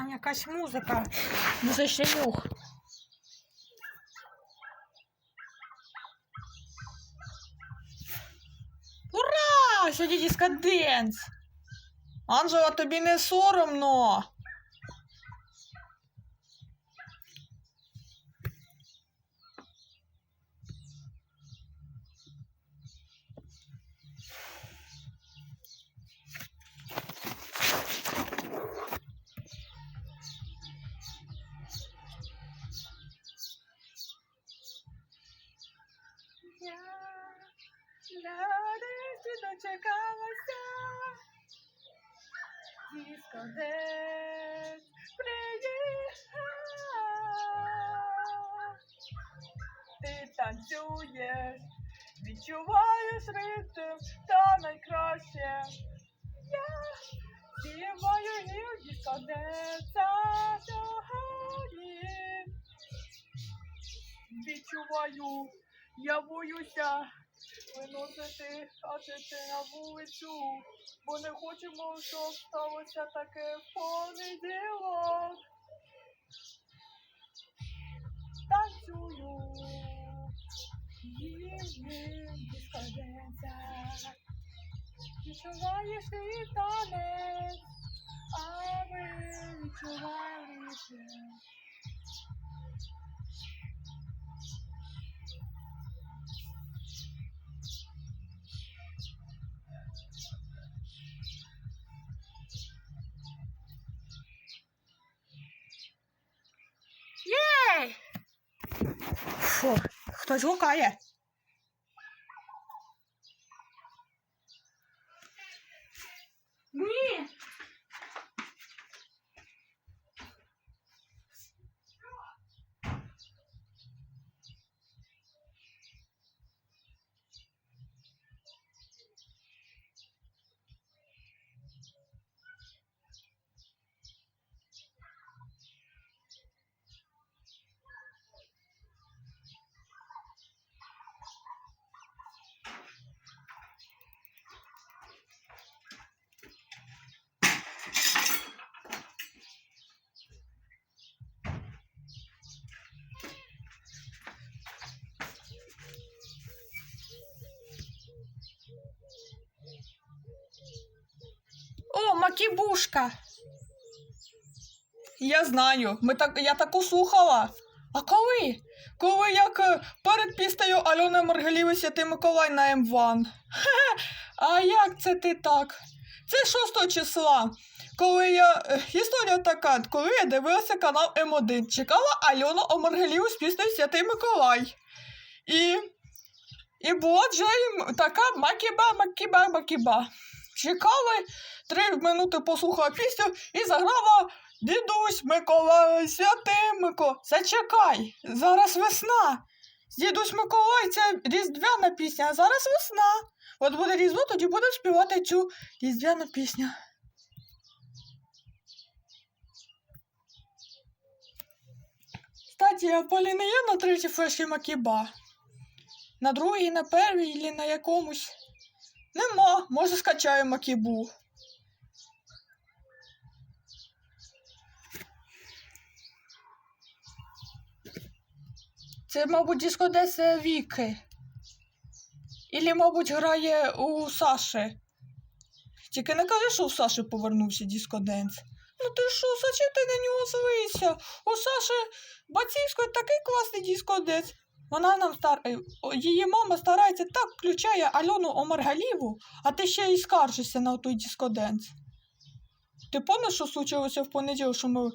Там якась музика. Музичний нюх. Ура! Сьогодні дискаденс! Анжела, тобі не соромно. Я нарешті дочекалася. Дискодес приїхав. Ти танцюєш, відчуваєш ритм, та найкраще. Я співаю гіл дискодеса сьогодні. Відчуваю, я боюся виносити адже на вулицю, бо не хочемо, щоб сталося таке в понеділок. Танцюю, їм дискоденця. Відчуваєш твій танець, а ми відчуваємо Фу, хтось гукає. Ні. О. Я знаю, ми так, я таку слухала. А коли? Коли як е, перед піснею Альони Маргаліви Святий Миколай на М1. Хе, а як це ти так? Це 6 числа. Коли я. е, Історія така, коли я дивилася канал М1, чекала Альону Омаргаліву з піснею Святий Миколай. І. І була вже така макіба, макіба, макіба. Чекали, три минути послухала пісню і заграла Дідусь Миколай, святий Миколай. Зачекай, зараз весна. Дідусь Миколай це різдвяна пісня, а зараз весна. От буде різдво, тоді будемо співати цю різдвяну пісню. Кстати, а Поліни є на третій флеші Макіба? На другій, на першій, чи на якомусь. Нема, може скачаю Макібу. Це, мабуть, дискодеса Віки. Ілі, мабуть, грає у Саші. Тільки не кажи, що у Саші повернувся дискоденс. Ну ти що, зачем ти на нього злися? У Саші Бацівської такий класний дискоденс. Вона нам стар... е, Її мама старається так включає Альону Омаргаліву, а ти ще й скаржишся на той дискоденс. Ти пам'ятаєш, що случилося в понеділок, що ми.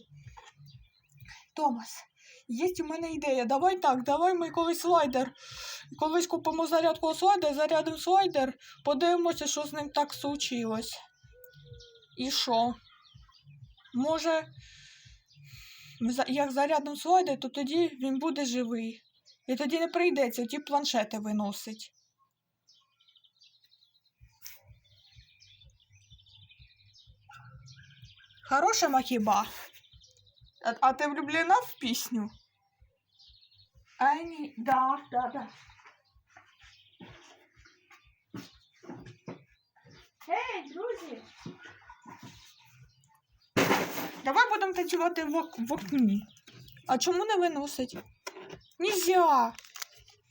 Томас, є у мене ідея. Давай так, давай ми колись слайдер. Колись купимо зарядку слайдер, зарядимо слайдер, подивимося, що з ним так случилось. І що? Може, як зарядимо слайдер, то тоді він буде живий. І тоді не прийдеться ті планшети виносить. Хороша махіба. А, а ти влюблена в пісню? А ні, да, да, да. Ей, друзі! Давай будемо танцювати в, в окні. А чому не виносить? Нельзя.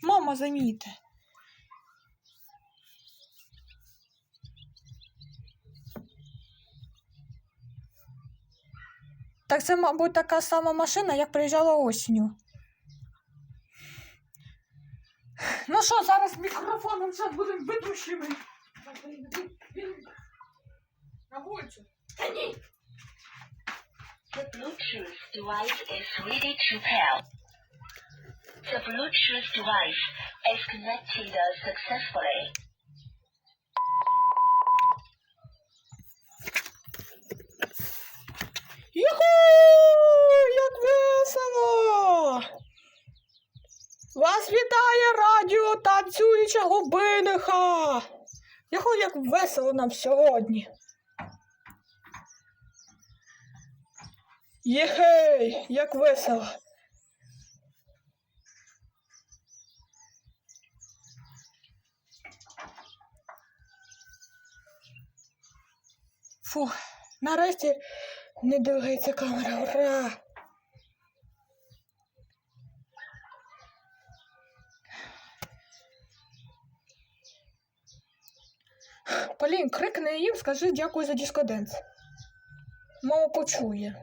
Мама заміте. Так це, мабуть, така сама машина, як приїжджала осінню. Ну що, зараз мікрофоном зараз будемо ведущими. На вулицю. Та ні. Bluetooth device is ready to pair. The Bluetooth device is connected successfully. Юху! Як весело! Вас вітає радіо танцюючого биниха! Юху, як весело нам сьогодні! Єхей, як весело! Фух, нарешті не двигається камера, ура! Полін, крикни їм, скажи дякую за дискоденс. Мама почує.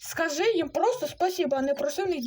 Скажи їм просто спасибо, а не проси них.